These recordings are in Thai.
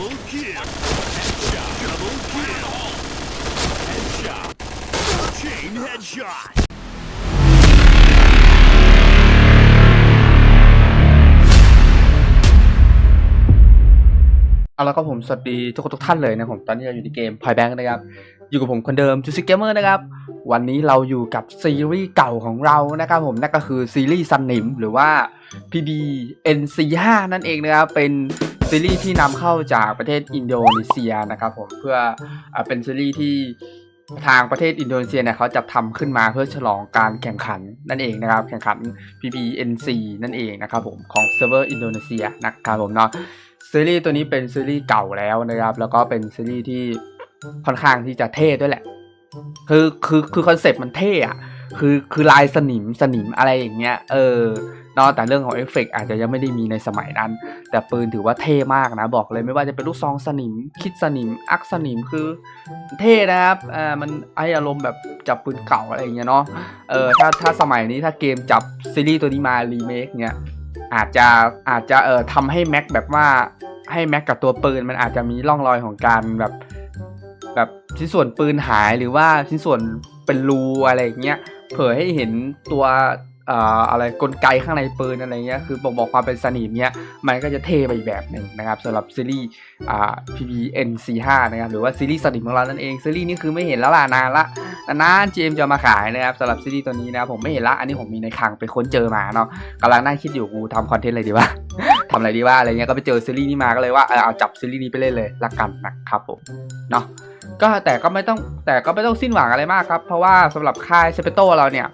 Double kill. Headshot. Double kill. Headshot. Chain headshot. เอาล้วก็ผมสวัสดีทุกคนทุกท่านเลยนะผมตอนนี้เราอยู่ในเกม Point Bank นะครับ อยู่กับผมคนเดิมจูซิเกมเมอร์นะครับ วันนี้เราอยู่กับซีรีส์เก่าของเรานะครับผมนั่นก็คือซีรีส์ซันนิมหรือว่า PBNC5 นั่นเองนะครับ เป็น ซีรีส์ที่นำเข้าจากประเทศอินโดนีเซียนะครับผมเพื่ออเป็นซีรีส์ที่ทางประเทศอินโดนีเซียเนี่ยเขาจัดทำขึ้นมาเพื่อฉลองการแข่งขันนั่นเองนะครับ แข่งขัน PBNC นั่นเองนะครับผมของเซิร์ฟเวอร์อินโดนีเซียนะครับผมเนาะซีรีส์ตัวนี้เป็นซีรีส์เก่าแล้วนะครับ แล้วก็เป็นซีรีส์ที่ค่อนข้างที่จะเท่ด้วยแหละ คือคือคือคอนเซ็ปต์มันเท่อะคือคือลายสนิมสนิมอะไรอย่างเงี้ย เออ เนอะแต่เรื่องของเอฟเฟกต์อาจจะยังไม่ได้มีในสมัยนั้น แต่ปืนถือว่าเท่มากนะ บอกเลยไม่ว่าจะเป็นลูกซองสนิม คิดสนิม อักสนิมคือเท่นะครับอ่ามันไออารมณ์แบบจับปืนเก่าอะไรอย่างเงี้ยเนาะเออถ้าถ้าสมัยนี้ถ้าเกมจับซีรีส์ตัวนี้มารีเมคเนี้ยอาจจะอาจจะเอ่อทำให้แม็กแบบว่าให้แม็กกับตัวปืนมันอาจจะมีร่องรอยของการแบบแบบชิ้นส่วนปืนหายหรือว่าชิ้นส่วนเป็นรูอะไรอย่างเงี้ยเผยให้เห็นตัว อะไรกลไกข้างในปืนอะไรเงี้ยคือบอกบอกความเป็นสนิมเนี้ยมันก็จะเทไปอีกแบบหนึ่งนะครับสำหรับซีรีส์อ่า PBN45 นะครับหรือว่าซีรีส์สนิมของเรานั่นเองซีรีส์นี้คือไม่เห็นแล้วล่ะนานละนานเจมจะมาขายนะครับสำหรับซีรีส์ตัวนี้นะครับผมไม่เห็นละอันนี้ผมมีในคลังไปค้นเจอมาเนาะกำลังนั่งคิดอยู่กูทำคอนเทนต์อะไรดีวะทำอะไรดีวะอะไรเงี้ยก็ไปเจอซีรีส์นี้มาก็เลยว่าเออเอาจับซีรีส์นี้ไปเล่นเลยละกันนะครับผมเนาะก็แต่ก็ไม่ต้องแต่ก็ไม่ต้องสิ้นหวังอะไรมากครับ เพราะว่าสำหรับค่ายเซเปโตเราเนี่ย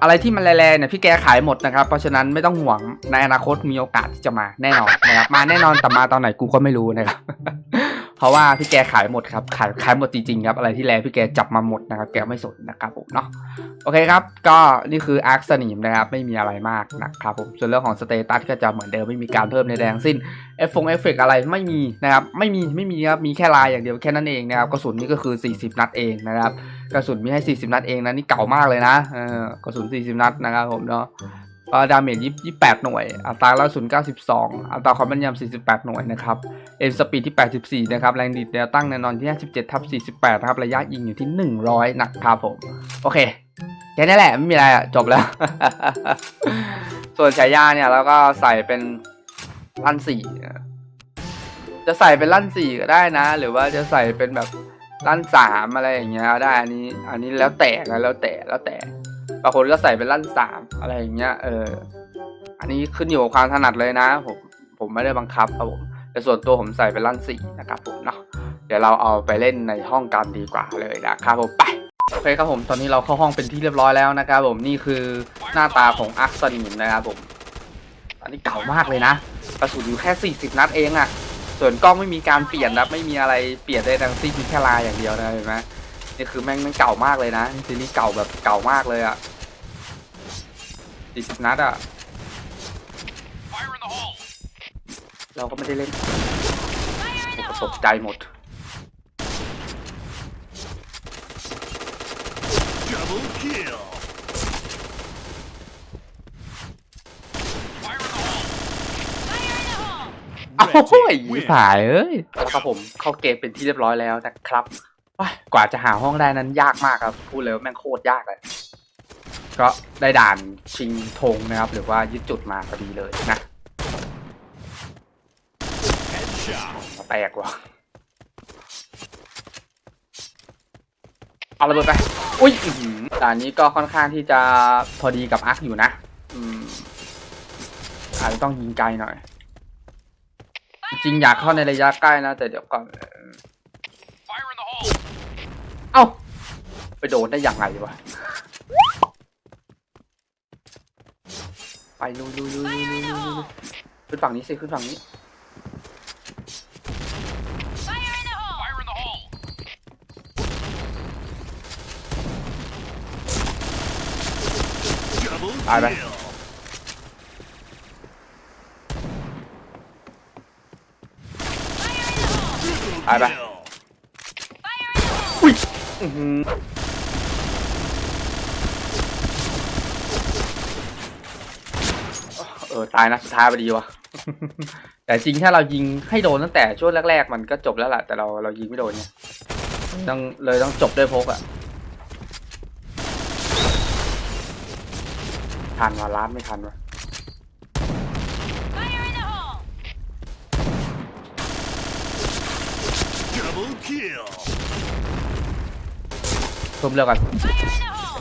อะไรที่มันแรงๆเนี่ยพี่แกขายหมดนะครับ เพราะฉะนั้นไม่ต้องห่วงในอนาคตมีโอกาสที่จะมาแน่นอนนะครับมาแน่นอนแต่มาตอนไหนกูก็ไม่รู้นะครับเพราะว่าพี่แกขายหมดครับขายขายหมดจริงๆครับอะไรที่แรงพี่แกจับมาหมดนะครับ แกไม่สนนะครับผมเนาะโอเคครับ ก็นี่คืออาร์คสนิมนะครับไม่มีอะไรมากนะครับผมส่วนเรื่องของสเตตัสก็จะเหมือนเดิมไม่มีการเพิ่มในแดงสิ้นเอฟฟงเอฟเฟกอะไรไม่มีนะครับไม่มีไม่มีครับมีแค่ลายอย่างเดียวแค่นั้นเองนะครับกระสุนนี่ก็คือ 40 นัดเองนะครับ กระสุนมีให้ 40 นัดเองนะนี่เก่ามากเลยนะเออกระสุน 40 นัดนะครับผมเนาะก็ดาเมจ28 หน่วย อัตราละสุน92 อัตราความแม่นยำ48 หน่วยนะครับเอ็นสปีดที่ 84 นะครับ แรงดีดแนวตั้งแนวนอนที่ 57ทับ48 นะครับ ระยะยิงอยู่ที่ 100 นะครับผม โอเค แค่นี้แหละ ไม่มีอะไรอะ จบแล้ว ส่วนฉายาเนี่ยเราก็ใส่เป็นลั่นสี่จะใส่เป็นลั่นสี่ก็ได้นะ หรือว่าจะใส่เป็นแบบ ลั่นสามอะไรอย่างเงี้ยได้อันนี้ อันนี้แล้วแต่นะแล้วแต่แล้วแต่บางคนก็ใส่เป็นลั่นสามอะไรอย่างเงี้ย เออ อันนี้ขึ้นอยู่กับความถนัดเลยนะ ผมผมไม่ได้บังคับครับผมแต่ส่วนตัวผมใส่เป็นลั่นสี่นะครับผมเนาะเดี๋ยวเราเอาไปเล่นในห้องกันดีกว่าเลยนะครับผมไปโอเคครับผมตอนนี้เราเข้าห้องเป็นที่เรียบร้อยแล้วนะครับผมนี่คือหน้าตาของอาร์คสนิมนะครับผมอันนี้เก่ามากเลยนะกระสุนอยู่แค่ 40 นัดเองอะ่ะ ส่วนกล้องไม่มีการเปลี่ยนนะไม่มีอะไรเปลี่ยนได้ทั้งสิ้นมีแค่ลายอย่างเดียวนะเห็นไหมนี่คือแม่งม่งเก่ามากเลยนะซีรีส์เก่าแบบเก่ามากเลยอะ่ะ40นัดอะ่ะเราก็ไม่ได้เล่นผมก็ตกใจหมด Double kill. Fire in the hole. โอ้โห Red team ย win. สายเอ้ยแล้วครับผมเข้าเกมเป็นที่เรียบร้อยแล้วนะครับว้ายกว่าจะหาห้องได้นั้นยากมากครับพูดเลยว่าแม่งโคตรยากเลยก็ได้ด่านชิงธงนะครับ หรือว่ายึดจุดมาพอดีเลยนะ Headshot. มาแตกว่ะเอาระเบิดไปอุ้ยอื้อหือด่านนี้ก็ค่อนข้างที่จะพอดีกับอาร์คอยู่นะอืมอาจจะต้องยิงไกลหน่อย จริงอยากเข้าในระยะใกล้นะ แต่เดี๋ยวก่อน Fire in the hole. เอ้า ไปโดนได้อย่างไรวะ ไปลุยลุยลุยลุยลุยลุยลุยขึ้นฝั่งนี้สิ ขึ้นฝั่งนี้ Fire in the hole. Double Bye, bye. kill. ไปไป Kill. อุ้ยอื้อหือเออตายนะสุดท้ายพอดีวะ แต่จริงถ้าเรายิงให้โดนตั้งแต่ช่วงแรก ๆ มันก็จบแล้วล่ะ แต่เราเรายิงไม่โดนเนี่ยต้องเลยต้องจบด้วยพกอะทันวะล้านไม่ทันวะ Fire in the hole! Double kill! ทุ่มเร็วกัน Fire in the hole!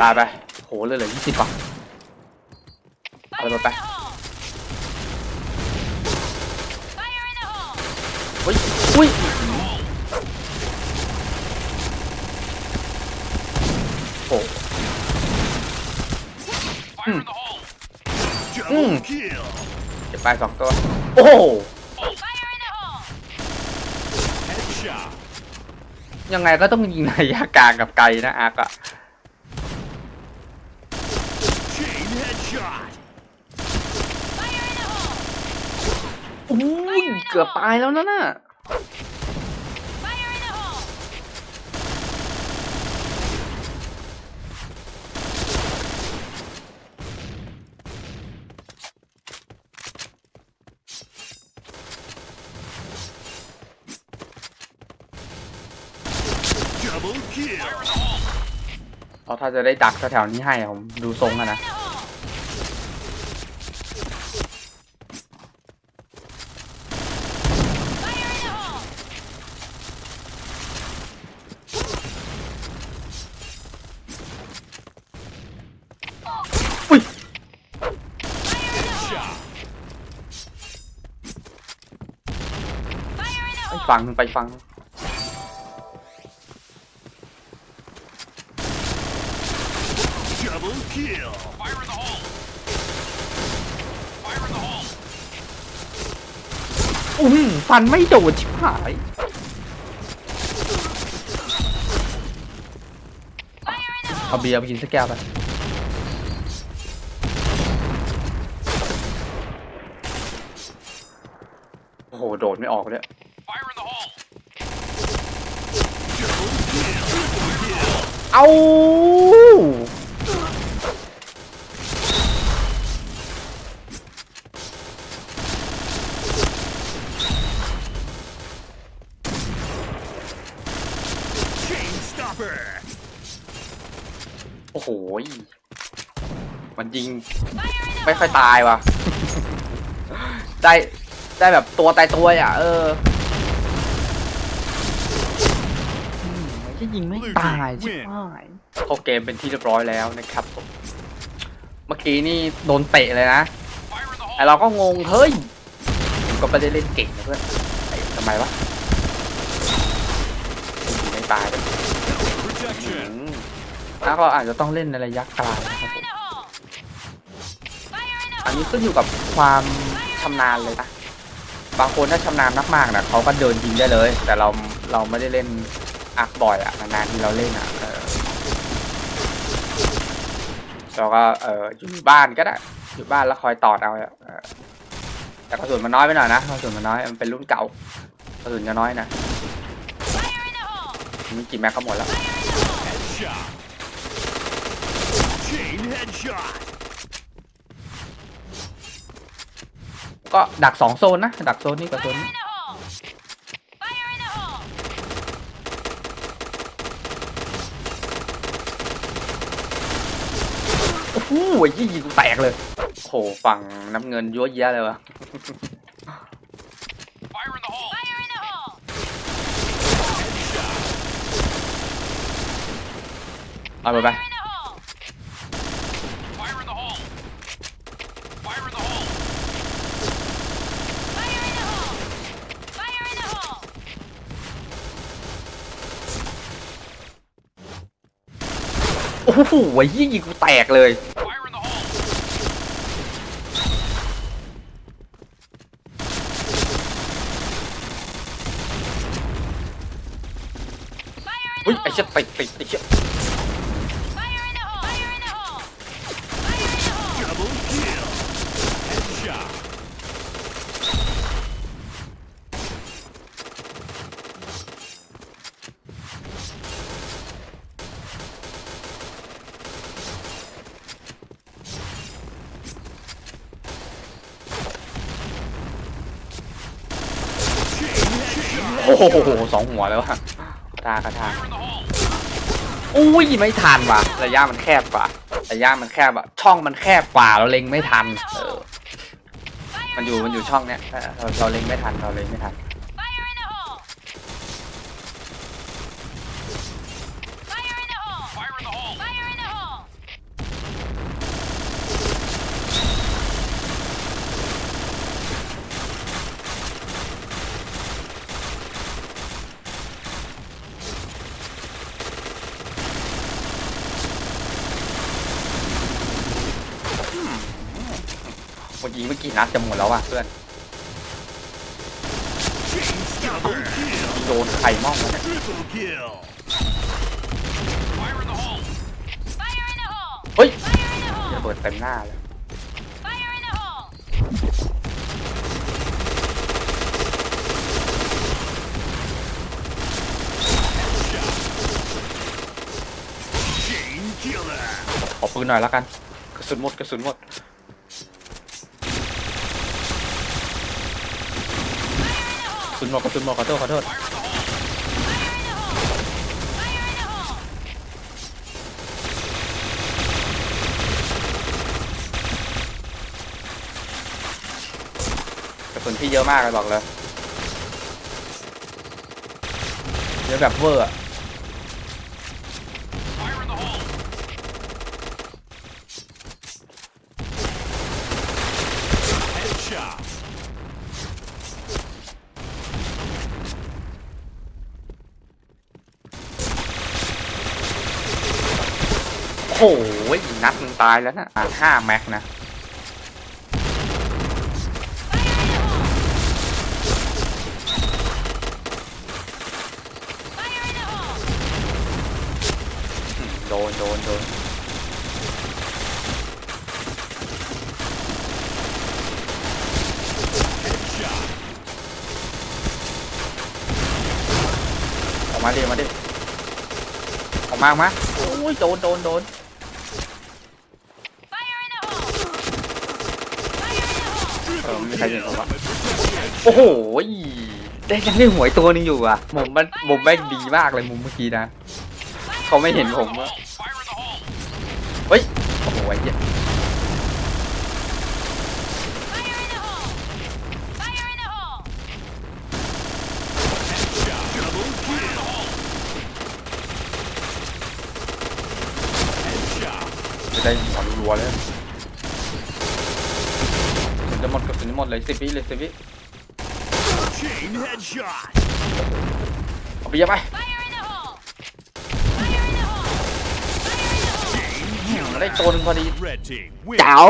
ตายไปโหเหลยเหลือยี่สิบป่ะเอาไปไป Fire in the hole! อุ้ยอุ้ย โอ้ Fire in the hole! Mm. Double kill! เจ็บไปสองตัว โอ้โห Fire in the hole! Headshot! ยังไงก็ต้องยิงระยะกลางกับไกลนะอาร์กอะ Chain headshot! Fire in the hole! อุ้ยเกือบตายแล้วนะน่ะ Double kill! Fire in the hole! เอาถ้าจะได้ดักแถวๆนี้ให้อะผมดูทรงอะนะ In the hole! Fire in the hole! อุ้ย Fire in the hole! Fire in the ไป hole! ฟังหนึ่งไปฟัง ฟันไม่โดนชิบหาย เอาเบียร์ไปกินสักแก้วไปโอ้โห โดดไม่ออกเลย Fire in the hole! เอา Chain stopper! โอ้โห มันยิง Fire in the ไม่ค่อย hole! ตายว่ะ ได้ได้แบบตัวตายตัวอะ เอออืมมันจะยิงไม่ตายใช่ไหมเข้าเกมเป็นที่เรียบร้อยแล้วนะครับผม เมื่อกี้นี่โดนเตะเลยนะ Fire in the ไอ hole! เราก็งง เฮ้ยผมก็ไม่ได้เล่นเก่งนะเพื่อนไอ้ทำไมวะยิงไม่ตายเลย Protection! แล้วก็อาจจะต้องเล่นในระยะไกลนะครับผม Fire in the hole! Fire in the อัน hole! นี้ขึ้นอยู่กับความชำนาญเลยนะ บางคนถ้าชำนาญมากๆนะเขาก็เดินยิงได้เลย แต่เราเราไม่ได้เล่นอาร์คบ่อยอะนานๆที่เราเล่นอะเออเราก็เอออยู่บ้านก็ได้อยู่บ้านแล้วคอยตอดเอาอะเออแต่กระสุนมันน้อยไปหน่อยนะกระสุนมันน้อยมันเป็นรุ่นเก่ากระสุนจะน้อยนะ Fire in the hole! มีกี่แม็กก็หมดแล้ว Headshot! Chain headshot! ก็ดักสองโซนนะ ดักโซนนี้กับโซนนี้ โอ้โหยี่ยิงกูแตกเลยโหฝั่งน้ำเงินยั่วเยะเลยวะ Fire in the hole! Fire in the hole! เอาไปไป Fire in the hole! Fire in the hole! Fire in the hole! Fire in the hole! Fire in the hole! โอ้โหยี่ยิงกูแตกเลย Fire in the hole! เฮ้ยไอ้เชี่ยติดติดไอ้เชี่ย Fire in the hole! Fire in the hole! Fire in the hole! Double kill! Headshot! โโอ้โหสองหัวแล้วอะกระทากระทาอุ้ยไม่ทันว่ะระยะมันแคบกว่าระยะมันแคบอะช่องมันแคบกว่าเราเล็งไม่ทัน เออ มันอยู่มันอยู่ช่องเนี้ยเราเราเล็งไม่ทันเราเล็งไม่ทัน Fire in the hole! Fire in the hole! Fire in the hole! Fire in the hole! ยิงไม่กี่นัดจะหมดแล้วอะเพื่อนโดนไข่มองเเฮ้ยระเบิดเต็มหน้าเลยขอปืนหน่อยแล้วกัน กระสุนหมดกระสุนหมด กระ สุนหมดกระสุนหมดขอโทษขอโทษ Fire in the hole! Fire in the hole! กระสุนพี่เยอะมากเลยบอกเลยเยอะแบบเวอร์อะ Fire in the hole. Headshot. โอ้โห นัดมึงตายแล้วนะอ่าห้าแม็กนะ โดน โดน โดนออกมาดิออกมาดิออกมาออกมาโอ้ย โดน โดน โดน Fire in the hole! Fire in the hole! เออ Triple ไม่มีใครเห็นผมวะโอ้โหได้ยังได้หวยตัวนึงอยู่อะมุมมันมุมแม่งดีมากเลยมุมเมื่อกี้นะเขาไม่เห็นผมอะเฮ้ยโอ้โหไอ้เหี้ย Fire in the hole! Fire in the hole! Headshot. Double kill. Headshot. จะได้หัวรัวเลยกระสุนจะ หมดกระสุนจะหมดเลยสิบวิเลยสิบวิ Chain headshot. เอาไปเยอะไป Fire in the hole! Fire in the hole! Fire in the hole! Chain ได้ตัวหนึงพอดี Red team win. เจ๋ว